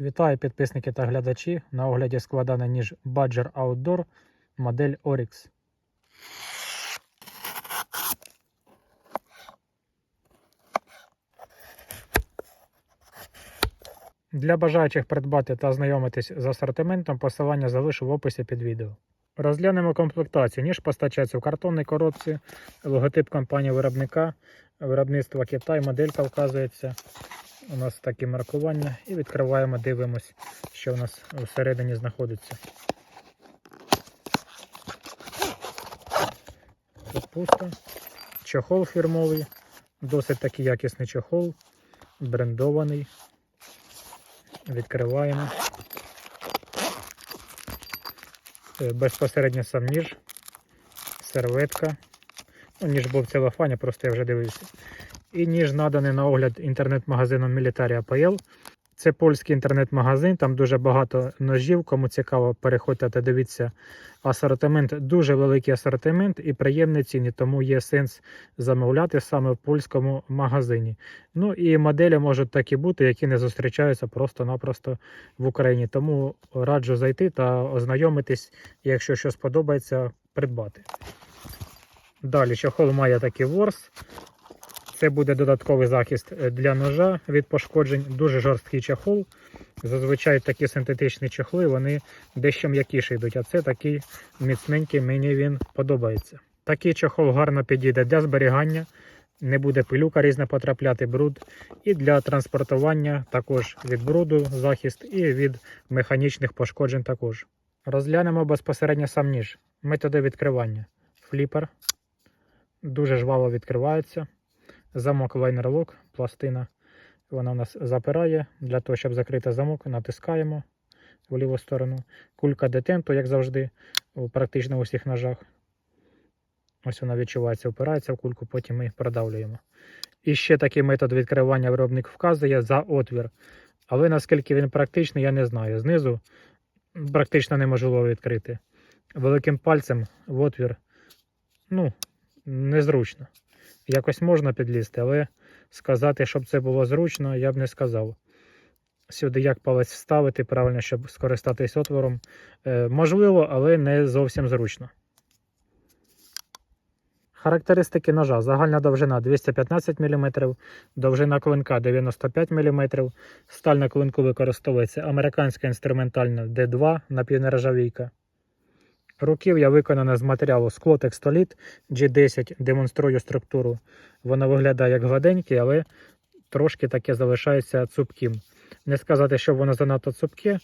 Вітаю підписники та глядачі. На огляді складана ніж Badger Outdoor модель Oryx. Для бажаючих придбати та ознайомитись з асортиментом, посилання залишу в описі під відео. Розглянемо комплектацію. Ніж постачається в картонній коробці, логотип компанії виробника, виробництва Китай, моделька вказується. У нас такі маркування і відкриваємо, дивимось, що у нас всередині знаходиться. Тут пусто. Чохол фірмовий, досить такий якісний чохол, брендований. Відкриваємо. Е, Безпосередньо сам ніж, серветка. Ну, ніж був в целофані, просто я вже дивився. І ніж наданий на огляд інтернет-магазином Military APL. Це польський інтернет-магазин, там дуже багато ножів. Кому цікаво, переходьте та дивіться асортимент. Дуже великий асортимент і приємні ціні, тому є сенс замовляти саме в польському магазині. Ну і моделі можуть такі бути, які не зустрічаються просто-напросто в Україні. Тому раджу зайти та ознайомитись, якщо щось подобається, придбати. Далі чохол має такий ворс. Це буде додатковий захист е, для ножа від пошкоджень. Дуже жорсткий чохол. Зазвичай такі синтетичні чохли вони дещо м'якіше йдуть, а це такий міцненький, мені він подобається. Такий чохол гарно підійде для зберігання, не буде пилюка різна потрапляти, бруд. І для транспортування також від бруду захист і від механічних пошкоджень також. Розглянемо безпосередньо сам ніж. Методи відкривання. Фліпер. Дуже жваво відкривається. Замок лайнер-лок, пластина. Вона у нас запирає. Для того, щоб закрити замок, натискаємо в ліву сторону. Кулька детенту, як завжди, практично усіх ножах. Ось вона відчувається, опирається в кульку, потім ми продавлюємо. І ще такий метод відкривання виробник вказує за отвір. Але наскільки він практичний, я не знаю. Знизу практично неможливо відкрити. Великим пальцем в отвір ну, незручно. Якось можна підлізти, але сказати, щоб це було зручно, я б не сказав. Сюди як палець вставити правильно, щоб скористатись отвором. Е, можливо, але не зовсім зручно. Характеристики ножа. Загальна довжина 215 мм, довжина клинка 95 мм. Сталь на клинку використовується американська інструментальна D2 напівнержавійка. Руків'я виконане з матеріалу скло текстоліт G10. Демонструю структуру. Воно виглядає як гладенький, але трошки таке залишається цупким. Не сказати, що воно занадто цупке,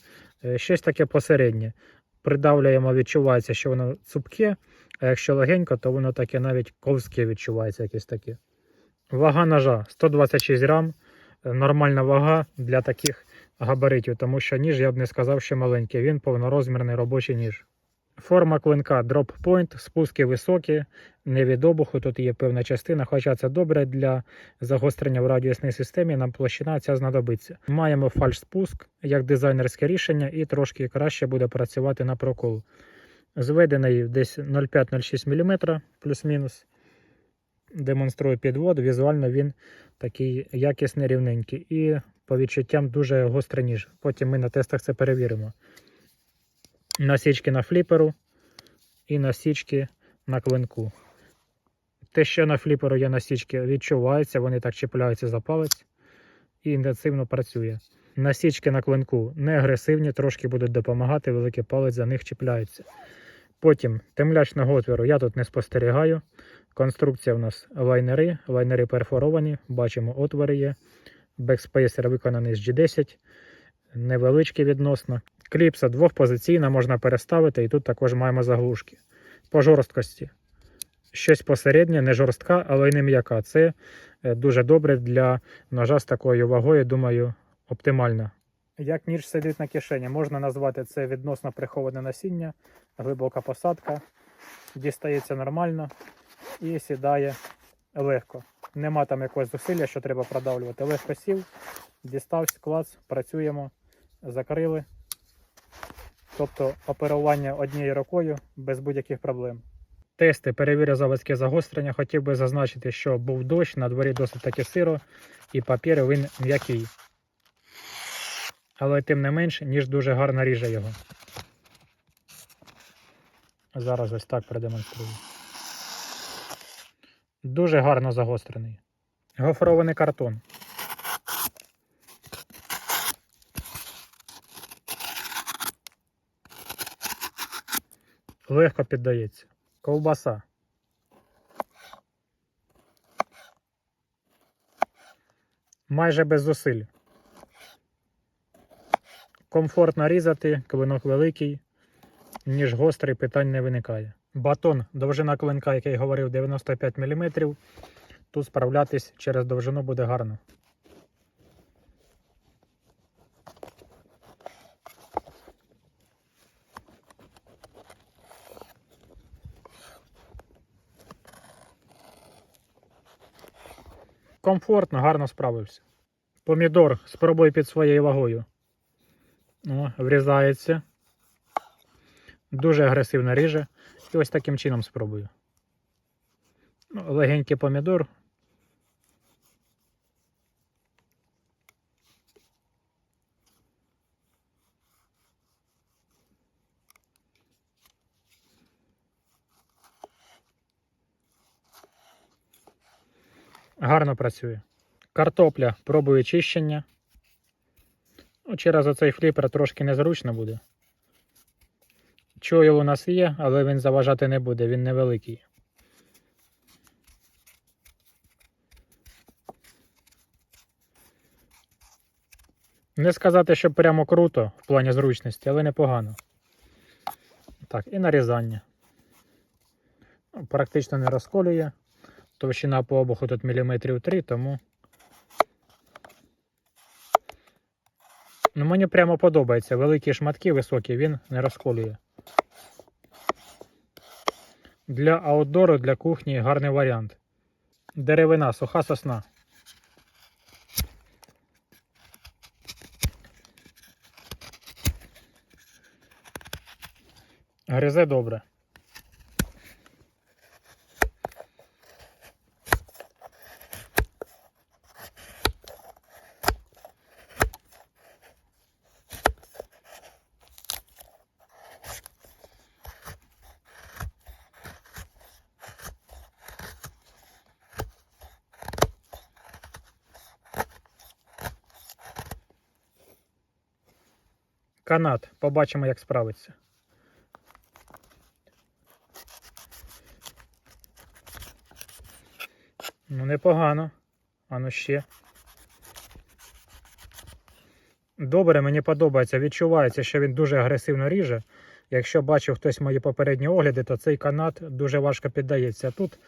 е, щось таке посереднє. Придавлюємо, відчувається, що воно цупке, а якщо легенько, то воно таке навіть ковське відчувається якесь таке. Вага ножа 126 грам. Е, Нормальна вага для таких габаритів, тому що ніж я б не сказав, що маленький. Він повнорозмірний робочий ніж. Форма клинка Point, спуски високі, не від обуху, тут є певна частина, хоча це добре для загострення в радіусній системі, нам площина ця знадобиться. Маємо фальш-спуск як дизайнерське рішення і трошки краще буде працювати на прокол. Зведений десь 0,5-0,6 мм плюс-мінус. Демонструю підвод, візуально він такий якісний, рівненький і по відчуттям дуже гострий ніж. Потім ми на тестах це перевіримо насічки на фліперу і насічки на клинку. Те, що на фліперу є насічки, відчуваються, вони так чіпляються за палець і інтенсивно працює. Насічки на клинку не агресивні, трошки будуть допомагати, великий палець за них чіпляється. Потім темлячного отвору я тут не спостерігаю. Конструкція у нас лайнери, лайнери перфоровані, бачимо, отвори є. Бекспейсер виконаний з G10, невеличкий відносно. Кліпса двохпозиційна, можна переставити, і тут також маємо заглушки. По жорсткості. Щось посереднє, не жорстка, але й не м'яка. Це е, дуже добре для ножа з такою вагою, думаю, оптимально. Як ніж сидить на кишені, можна назвати це відносно приховане насіння, глибока посадка, дістається нормально і сідає легко. Нема там якогось зусилля, що треба продавлювати. Легко сів, дістався, клац, працюємо, закрили. Тобто оперування однією рукою без будь-яких проблем. Тести перевірю заводське загострення. Хотів би зазначити, що був дощ, на дворі досить таки сиро, і папір він м'який. Але тим не менш, ніж дуже гарно ріже його. Зараз ось так продемонструю. Дуже гарно загострений. Гофрований картон. Легко піддається. Ковбаса. Майже без зусиль. Комфортно різати, клинок великий, ніж гострий, питань не виникає. Батон, довжина клинка, як я й говорив, 95 мм. Тут справлятись через довжину буде гарно. Комфортно, гарно справився. Помідор спробуй під своєю вагою. О, врізається. Дуже агресивно ріже. І ось таким чином спробую. Ну, легенький помідор. Гарно працює. Картопля пробую чищення. Ну, через оцей фліпер трошки незручно буде. Чойл у нас є, але він заважати не буде, він невеликий. Не сказати, що прямо круто в плані зручності, але непогано. Так, і нарізання. Практично не розколює. Товщина по обуху тут міліметрів 3, тому. Ну, мені прямо подобається. Великі шматки високі, він не розколює. Для аутдору, для кухні гарний варіант. Деревина, суха сосна. Гризе добре. Канат. Побачимо, як справиться. Ну, непогано. А ну ще. Добре, мені подобається. Відчувається, що він дуже агресивно ріже. Якщо бачив хтось мої попередні огляди, то цей канат дуже важко піддається. Тут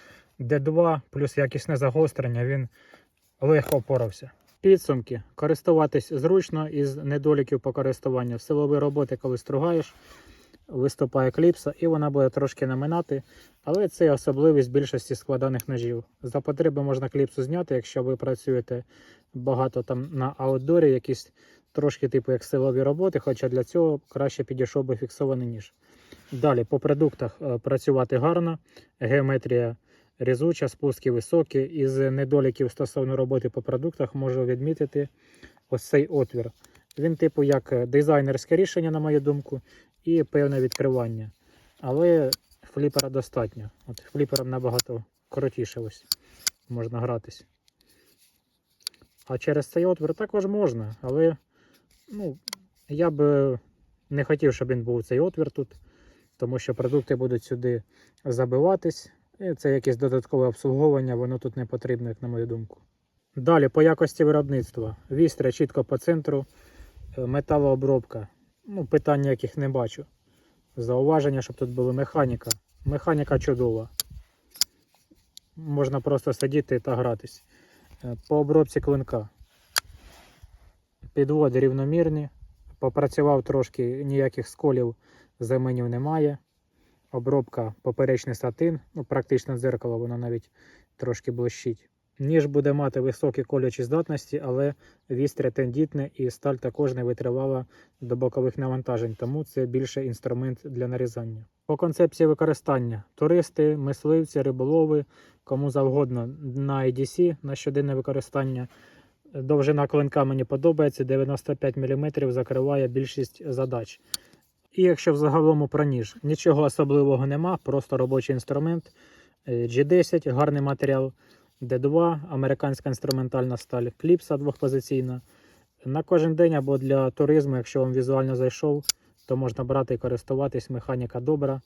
D2 плюс якісне загострення, він легко впорався. Підсумки. Користуватись зручно із недоліків по користуванню. В силові роботи, коли стругаєш, виступає кліпса і вона буде трошки наминати. Але це особливість більшості складаних ножів. За потреби можна кліпсу зняти, якщо ви працюєте багато там на аутдорі, якісь трошки типу як силові роботи, хоча для цього краще підійшов би фіксований ніж. Далі по продуктах е, працювати гарно, геометрія різуча, спуски високі. Із недоліків стосовно роботи по продуктах можу відмітити ось цей отвір. Він, типу, як дизайнерське рішення, на мою думку, і певне відкривання. Але фліпера достатньо. От Фліпером набагато крутіше ось можна гратись. А через цей отвір також можна, але ну, я б не хотів, щоб він був цей отвір тут, тому що продукти будуть сюди забиватись. Це якесь додаткове обслуговування, воно тут не потрібно, як на мою думку. Далі по якості виробництва. Вістря чітко по центру, е, металообробка. Ну, питань ніяких не бачу. Зауваження, щоб тут була механіка. Механіка чудова. Можна просто сидіти та гратись. Е, По обробці клинка. Підводи рівномірні. Попрацював трошки, ніяких сколів заменів немає. Обробка поперечний сатин, ну, практично дзеркало, воно навіть трошки блищить. Ніж буде мати високі колючі здатності, але вістря тендітне і сталь також не витривала до бокових навантажень, тому це більше інструмент для нарізання. По концепції використання: туристи, мисливці, риболови, кому завгодно на IDC на щоденне використання. Довжина клинка мені подобається, 95 мм закриває більшість задач. І якщо в загалому про ніж, нічого особливого нема, просто робочий інструмент. Е, G10, гарний матеріал, D2, американська інструментальна сталь, кліпса двохпозиційна. На кожен день або для туризму, якщо вам візуально зайшов, то можна брати і користуватись. Механіка добра.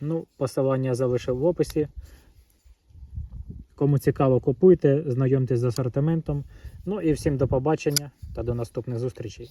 Ну, посилання залишив в описі. Кому цікаво, купуйте, знайомтесь з асортиментом. Ну і всім до побачення та до наступних зустрічей.